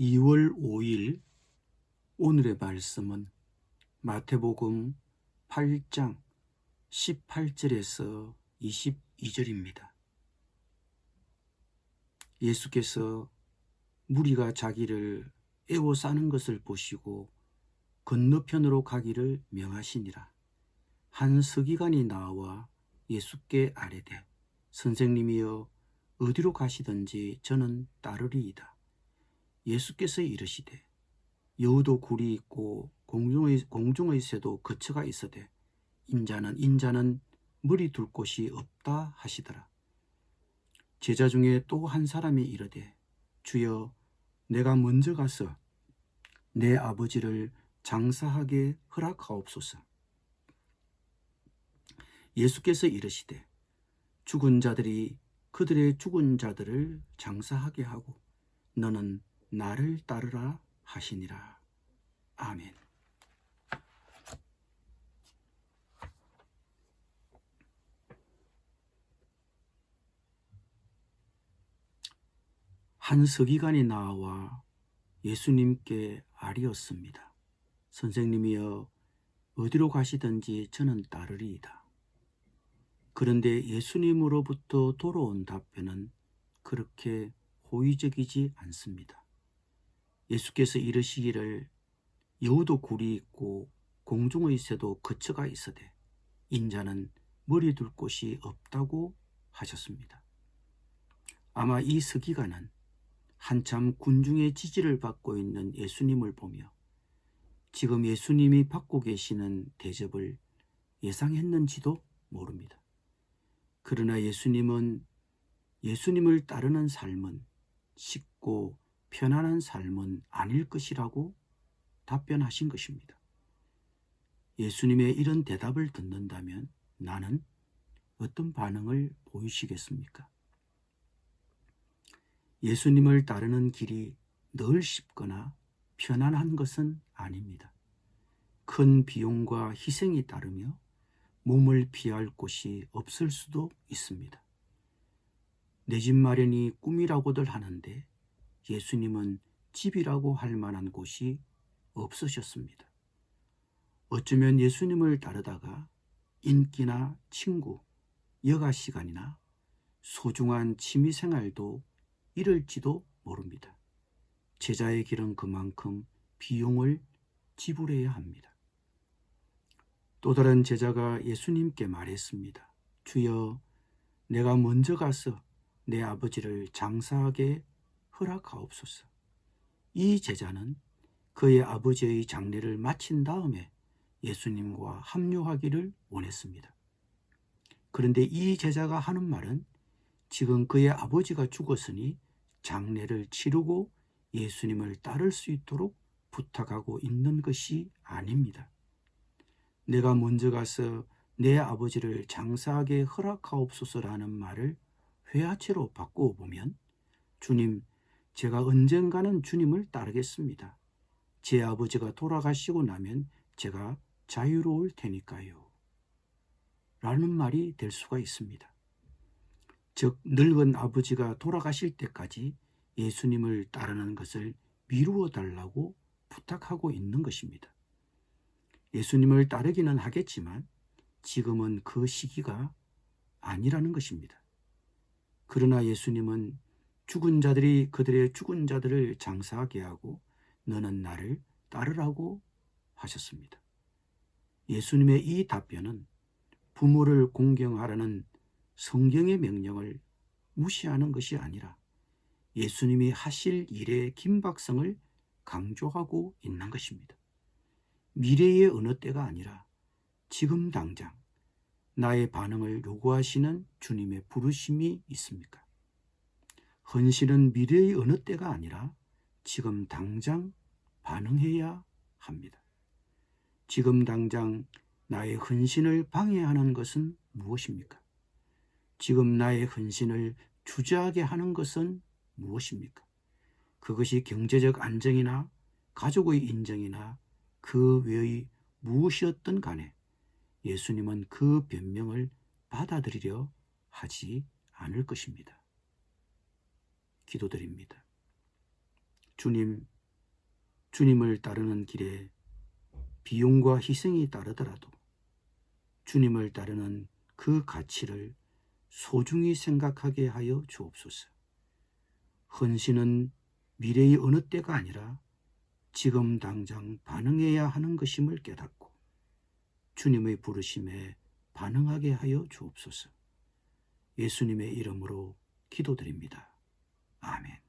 2월 5일 오늘의 말씀은 마태복음 8장 18절에서 22절입니다. 예수께서 무리가 자기를 애워 싸는 것을 보시고 건너편으로 가기를 명하시니라. 한 서기관이 나와 예수께 아뢰되 선생님이여 어디로 가시든지 저는 따르리이다. 예수께서 이르시되 여우도 굴이 있고 공중의, 공중의 새도 거처가 있어되 인자는 인자는 머리 둘 곳이 없다 하시더라. 제자 중에 또 한 사람이 이르되 주여 내가 먼저 가서 내 아버지를 장사하게 허락하옵소서. 예수께서 이르시되 죽은 자들이 그들의 죽은 자들을 장사하게 하고 너는 나를 따르라 하시니라. 아멘. 한 서기관이 나와 예수님께 아리었습니다. 선생님이여 어디로 가시든지 저는 따르리이다. 그런데 예수님으로부터 돌아온 답변은 그렇게 호의적이지 않습니다. 예수께서 이르시기를 여우도 굴이 있고 공중의 새도 거처가 있어되 인자는 머리 둘 곳이 없다고 하셨습니다. 아마 이 서기관은 한참 군중의 지지를 받고 있는 예수님을 보며 지금 예수님이 받고 계시는 대접을 예상했는지도 모릅니다. 그러나 예수님은 예수님을 따르는 삶은 쉽고 편안한 삶은 아닐 것이라고 답변하신 것입니다. 예수님의 이런 대답을 듣는다면 나는 어떤 반응을 보이시겠습니까? 예수님을 따르는 길이 늘 쉽거나 편안한 것은 아닙니다. 큰 비용과 희생이 따르며 몸을 피할 곳이 없을 수도 있습니다. 내 집 마련이 꿈이라고들 하는데 예수님은 집이라고 할 만한 곳이 없으셨습니다. 어쩌면 예수님을 따르다가 인기나 친구, 여가 시간이나 소중한 취미 생활도 잃을지도 모릅니다. 제자의 길은 그만큼 비용을 지불해야 합니다. 또 다른 제자가 예수님께 말했습니다. 주여, 내가 먼저 가서 내 아버지를 장사하게 허락하옵소서. 이 제자는 그의 아버지의 장례를 마친 다음에 예수님과 합류하기를 원했습니다. 그런데 이 제자가 하는 말은 지금 그의 아버지가 죽었으니 장례를 치르고 예수님을 따를 수 있도록 부탁하고 있는 것이 아닙니다. 내가 먼저 가서 내 아버지를 장사하게 허락하옵소서라는 말을 회화체로 바꾸어 보면 주님, 제가 언젠가는 주님을 따르겠습니다. 제 아버지가 돌아가시고 나면 제가 자유로울 테니까요. 라는 말이 될 수가 있습니다. 즉, 늙은 아버지가 돌아가실 때까지 예수님을 따르는 것을 미루어 달라고 부탁하고 있는 것입니다. 예수님을 따르기는 하겠지만 지금은 그 시기가 아니라는 것입니다. 그러나 예수님은 죽은 자들이 그들의 죽은 자들을 장사하게 하고 너는 나를 따르라고 하셨습니다. 예수님의 이 답변은 부모를 공경하라는 성경의 명령을 무시하는 것이 아니라 예수님이 하실 일의 긴박성을 강조하고 있는 것입니다. 미래의 어느 때가 아니라 지금 당장 나의 반응을 요구하시는 주님의 부르심이 있습니까? 헌신은 미래의 어느 때가 아니라 지금 당장 반응해야 합니다. 지금 당장 나의 헌신을 방해하는 것은 무엇입니까? 지금 나의 헌신을 주저하게 하는 것은 무엇입니까? 그것이 경제적 안정이나 가족의 인정이나 그 외의 무엇이었든 간에 예수님은 그 변명을 받아들이려 하지 않을 것입니다. 기도드립니다. 주님, 주님을 따르는 길에 비용과 희생이 따르더라도 주님을 따르는 그 가치를 소중히 생각하게 하여 주옵소서. 헌신은 미래의 어느 때가 아니라 지금 당장 반응해야 하는 것임을 깨닫고 주님의 부르심에 반응하게 하여 주옵소서. 예수님의 이름으로 기도드립니다. 아멘.